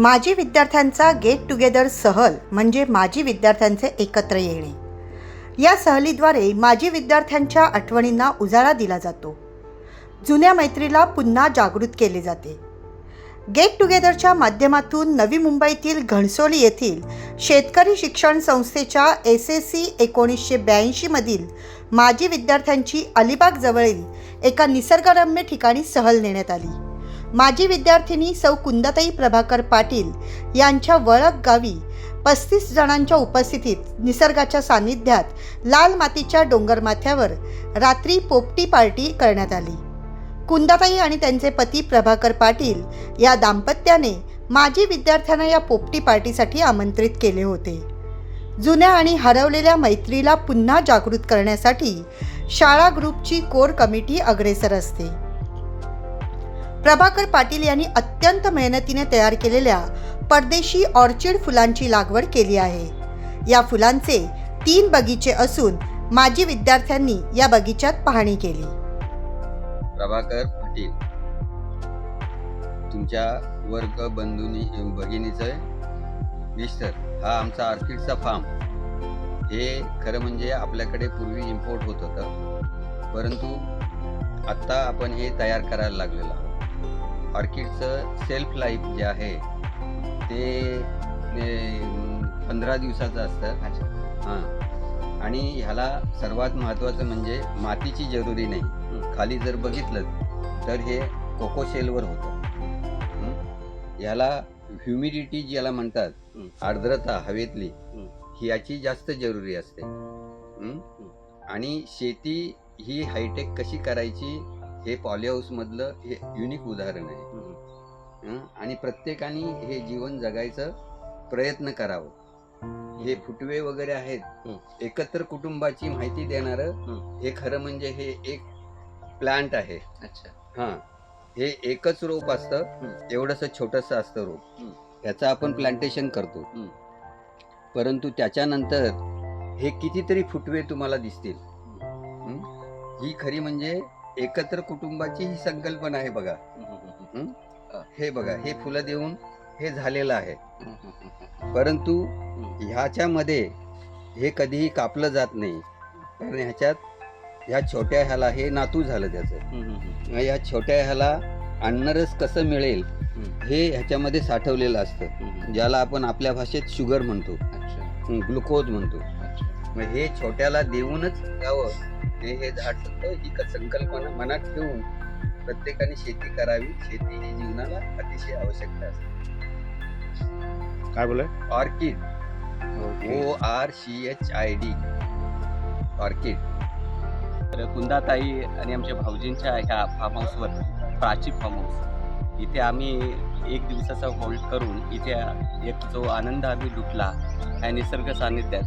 माजी विद्यार्थ्यांचा get together सहल म्हणजे माजी विद्यार्थ्यांचे एकत्र येणे. या सहलीद्वारे माजी विद्यार्थ्यांच्या आठवणींना उजाळा दिला जातो. जुन्या मैत्रीला पुन्हा जागृत केले जाते. गेट टुगेदरच्या माध्यमातून नवी मुंबईतील घणसोली येथील शेतकरी शिक्षण संस्थेच्या एस एस सी एकोणीसशे ब्याऐंशीमधील माजी विद्यार्थ्यांची अलिबाग जवळील एका निसर्गरम्य ठिकाणी सहल नेण्यात आली. माजी विद्यार्थिनी सौ कुंदाताई प्रभाकर पाटील यांच्या वळक गावी पस्तीस जणांच्या उपस्थितीत निसर्गाच्या सान्निध्यात लाल मातीच्या डोंगरमाथ्यावर रात्री पोपटी पार्टी करण्यात आली. कुंदाताई आणि त्यांचे पती प्रभाकर पाटील या दाम्पत्याने माजी विद्यार्थ्यांना या पोपटी पार्टीसाठी आमंत्रित केले होते. जुन्या आणि हरवलेल्या मैत्रीला पुन्हा जागृत करण्यासाठी शाळा ग्रुपची कोर कमिटी अग्रेसर असते. प्रभाकर पाटील यांनी अत्यंत मेहनतीने तयार केलेल्या परदेशी ऑर्चिड फुलांची लागवड केली आहे. या फुलांचे तीन बगीचे असून माजी विद्यार्थ्यांनी या बगीच्यात पाहणी केली. प्रभाकर पाटील तुमच्या वर्ग बंधूनी भगिनीचं मिस्टर हा आमचा ऑर्किडचा फार्म हे खरं म्हणजे आपल्याकडे पूर्वी इम्पोर्ट होत होतं. परंतु आत्ता आपण हे तयार करायला लागलेलं आहोत. ऑर्किडचं सेल्फ लाईफ जे आहे ते पंधरा दिवसाचं असतं. हां. आणि ह्याला सर्वात महत्त्वाचं म्हणजे मातीची जरुरी नाही. खाली जर बघितलं तर हे कोकोशेलवर होतं. हं? याला ह्युमिडिटी ज्याला म्हणतात आर्द्रता हवेतली ही. याची जास्त जरुरी असते? आणि शेती ही हायटेक कशी करायची हे पॉलीहाऊस मधलं हे युनिक उदाहरण आहे. हं? आणि प्रत्येकाने हे जीवन जगायचं प्रयत्न करावं. हे फुटवे वगैरे आहेत. एकत्र कुटुंबाची माहिती देणारं हे. खरं म्हणजे हे एक प्लांट आहे. अच्छा. हा. हे एकच रोप असतं. एवढस छोटस असतं रोप. याचं आपण प्लांटेशन करतो. परंतु त्याच्यानंतर हे कितीतरी फुटवे तुम्हाला दिसतील? ही खरी म्हणजे एकत्र कुटुंबाची ही संकल्पना आहे बघा. हे? बघा हे फुलं देऊन हे झालेलं आहे. परंतु ह्याच्यामध्ये हे कधीही कापलं जात नाही. कारण ह्याच्यात ह्या छोट्या ह्याला हे नातू झालं त्याचं. या छोट्या ह्याला अन्नरस कसं मिळेल हे ह्याच्यामध्ये साठवलेलं असतं. ज्याला आपण आपल्या भाषेत शुगर म्हणतो ग्लुकोज म्हणतो. मग हे छोट्याला देऊनच जावं हे हे झाड सगळं ही क- संकल्पना मनात ठेवून प्रत्येकाने शेती करावी. शेती ही जीवनाला अतिशय आवश्यकता असते. काय बोलाय orchid. O R C H I D. Orchid. तर कुंदाताई आणि आमच्या भाऊजींच्या ह्या फार्म हाऊसवर प्राची फार्म हाऊस इथे आम्ही एक दिवसाचा होल्ड करून इथे एक जो आनंद आम्ही लुटला ह्या निसर्ग सान्निध्यात.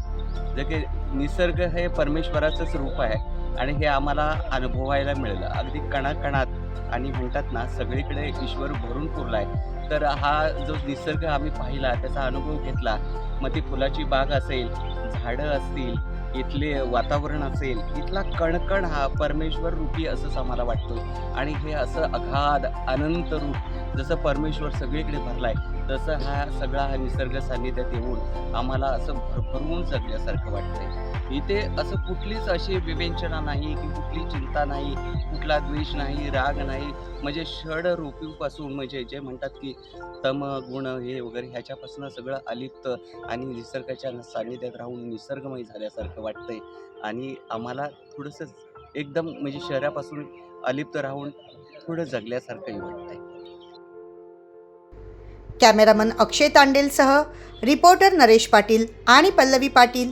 जे की निसर्ग हे परमेश्वराचंच रूप आहे. आणि हे आम्हाला अनुभवायला मिळालं. अगदी कणाकणात आणि म्हणतात ना सगळीकडे ईश्वर भरून पुरला आहे. तर हा जो निसर्ग आम्ही पाहिला त्याचा अनुभव घेतला. मग ती फुलाची बाग असेल झाडं असतील इथले वातावरण असेल इथला कणकण हा परमेश्वर रूपी असंच आम्हाला वाटतं. आणि हे असं अगाध अनंत रूप जसं परमेश्वर सगळीकडे भरलाय तसं हा सगळा हा निसर्ग सान्निध्यात येऊन आम्हाला असं भरभरून जगल्यासारखं वाटतंय. इथे असं कुठलीच अशी विवेचना नाही की कुठली चिंता नाही कुठला द्वेष नाही राग नाही. म्हणजे षड रूपीपासून म्हणजे जे म्हणतात की तम गुण हे वगैरे ह्याच्यापासून सगळं अलिप्त आणि निसर्गाच्या सान्निध्यात राहून निसर्गमय झाल्यासारखं वाटतंय. आणि आम्हाला थोडंसं एकदम म्हणजे शहरापासून अलिप्त राहून थोडं जगल्यासारखंही वाटतंय. कॅमेरामन अक्षय तांडेलसह रिपोर्टर नरेश पाटील आणि पल्लवी पाटील.